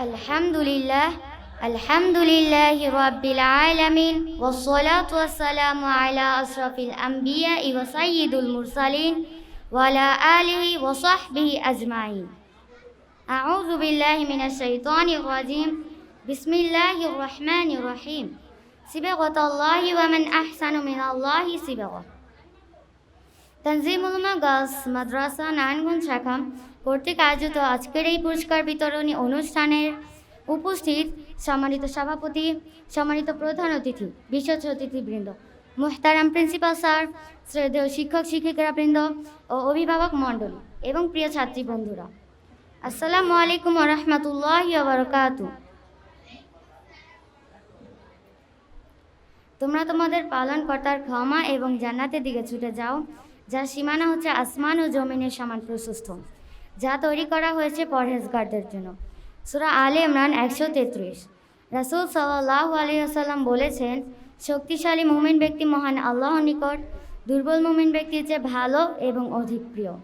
الحمد لله الحمد لله رب العالمين والصلاة والسلام على أشرف الأنبياء وسيد المرسلين وعلى آله وصحبه أجمعين. أعوذ بالله من الشيطان الرجيم. بسم الله الرحمن الرحيم. صبغة الله ومن أحسن من الله صبغة. তানজিমুলমা girls মাদ্রাসা নারায়ণগঞ্জ শাখা কর্তৃক আয়োজিত আজকের এই পুরস্কার বিতরণী অনুষ্ঠানের উপস্থিত সম্মানিত সভাপতি সম্মানিত প্রধান অতিথি বিশেষ অতিথিবৃন্দ মুহতারাম প্রিন্সিপাল স্যার শ্রদ্ধেয় শিক্ষক শিক্ষিকারা বৃন্দ ও অভিভাবক মণ্ডলী এবং প্রিয় ছাত্রী বন্ধুরা। আসসালামু আলাইকুম রহমতুল্লাহ বারকাতু। তোমরা তোমাদের পালনকর্তার ক্ষমা এবং জান্নাতের দিকে ছুটে যাও। যার সীমানা হচ্ছে আসমান ও জমিনের সমান প্রশস্ত, যা তৈরি করা হয়েছে পরহেজগারদের জন্য। সুরা আলে ইমরান একশো তেত্রিশ। রাসুল সাল্লাহ আলিয়াল্লাম বলেছেন, শক্তিশালী মুমিন ব্যক্তি মহান আল্লাহ নিকট, দুর্বল মুমিন ব্যক্তির চেয়ে ভালো এবং অধিক প্রিয়।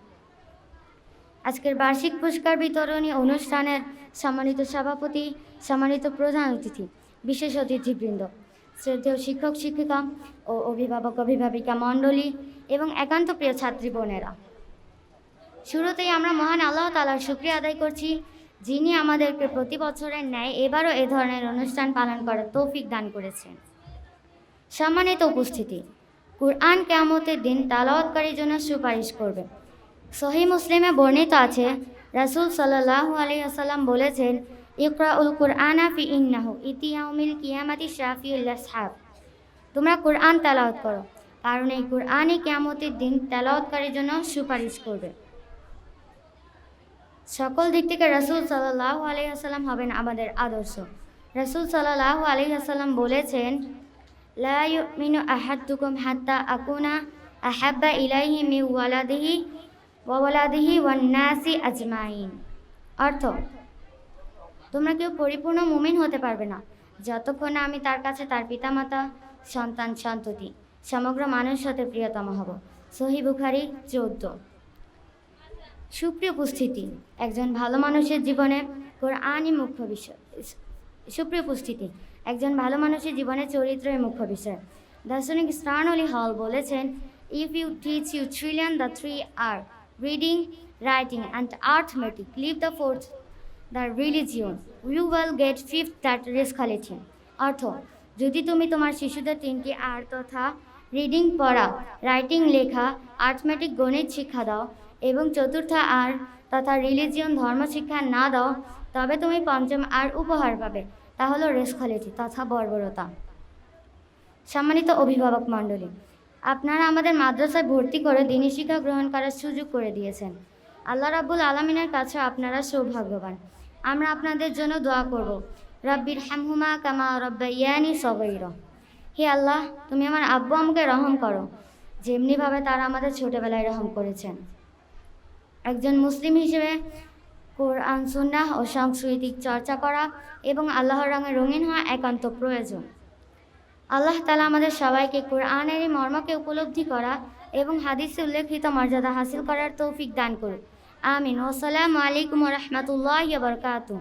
আজকের বার্ষিক পুরস্কার বিতরণী অনুষ্ঠানের সম্মানিত সভাপতি, সম্মানিত প্রধান অতিথি, বিশেষ অতিথিবৃন্দ। শ্রদ্ধেয় শিক্ষক, শিক্ষিকা ও অভিভাবক, অভিভাবিকা মণ্ডলী এবং একান্ত প্রিয় ছাত্রী বোনেরা। শুরুতেই আমরা মহান আল্লাহ তালার শুক্রিয়া আদায় করছি, যিনি আমাদেরকে প্রতি বছরের ন্যায় এবারও এ ধরনের অনুষ্ঠান পালন করার তৌফিক দান করেছেন। সম্মানিত উপস্থিতি, কুরআন কেয়ামতের দিন তালাওয়াতকারীর জন্য সুপারিশ করবে। সহি মুসলিমে বর্ণিত আছে, রাসূল সাল্লাল্লাহু আলাইহি আসাল্লাম বলেছেন ইকরাউল কুরআনা ফি ইন্নাহু ইতিয়াউমিল কিয়ামাতি শাফিউল আসহাব। তোমরা কুরআন তেলাওয়াত করো, কারণ এই কুরআনই কিয়ামতের দিন তেলাওয়াতকারীর জন্য সুপারিশ করবে। সকল দিক থেকে রাসূল সাল্লাল্লাহু আলাইহি আসাল্লাম হবেন আমাদের আদর্শ। রাসূল সাল্লাল্লাহু আলাইহি আসাল্লাম বলেছেন, লা ইউমিনু আহাদুকুম হাত্তা আকুনা আহাব্বা ইলাইহি মি ওয়ালাদিহি ওয়া ওয়ালাদিহি ওয়ান নাসি আজমাইন। অর্থ তোমরা কেউ পরিপূর্ণ মুমিন হতে পারবে না। যতক্ষণ আমি তার কাছে তার পিতামাতা, সন্তান, সন্ততি, সমগ্র মানুষ হতে প্রিয়তম হব। সহি বুখারি চৌদ্দ। সুপ্রিয় উপস্থিতি, একজন ভালো মানুষের জীবনে কোরআনই মুখ্য বিষয়। সুপ্রিয় উপস্থিতি, একজন ভালো মানুষের জীবনে চরিত্রই মুখ্য বিষয়। দার্শনিক স্টার্ন অলি হল বলেছেন if you teach you trillion the three R reading writing and arithmetic leave the fourth the religion. You will get fifth that race rascality অর্থ, যদি তুমি তোমার শিশুদের তিনটি আর তথা রিডিং পড়া, রাইটিং লেখা, আর্থমেটিক, গণিত শিক্ষা দাও এবং চতুর্থ আর তথা রিলিজিয়ন ধর্ম শিক্ষা না দাও, তবে তুমি পঞ্চম আর উপহার পাবে। তা হলো রেসখালিটি তথা বর্বরতা। সম্মানিত অভিভাবক মণ্ডলী, আপনারা আমাদের মাদ্রাসায় ভর্তি করে দিনী শিক্ষা গ্রহণ করার সুযোগ করে দিয়েছেন। আল্লাহ রাব্বুল আলমিনের কাছে আপনারা সৌভাগ্যবান। আমরা আপনাদের জন্য দোয়া করব। রব্বির হ্যামহুমা কামা রব্বাইয়ানি সগৈর। হে আল্লাহ, তুমি আমার আব্বু আমাকে রহম করো। যেমনিভাবে তারা আমাদের ছোটবেলায় রহম করেছেন। একজন মুসলিম হিসেবে কোরআন, সুন্নাহ ও সাংস্কৃতিক চর্চা করা এবং আল্লাহর রঙে রঙিন হওয়া একান্ত প্রয়োজন। আল্লাহ তালা আমাদের সবাইকে কোরআনের এই মর্মকে উপলব্ধি করা এবং হাদিসে উল্লেখিত মর্যাদা হাসিল করার তৌফিক দান করুন। আমিন। ওসালামু আলাইকুম রহমতুল্লাহ বরকাতুহ।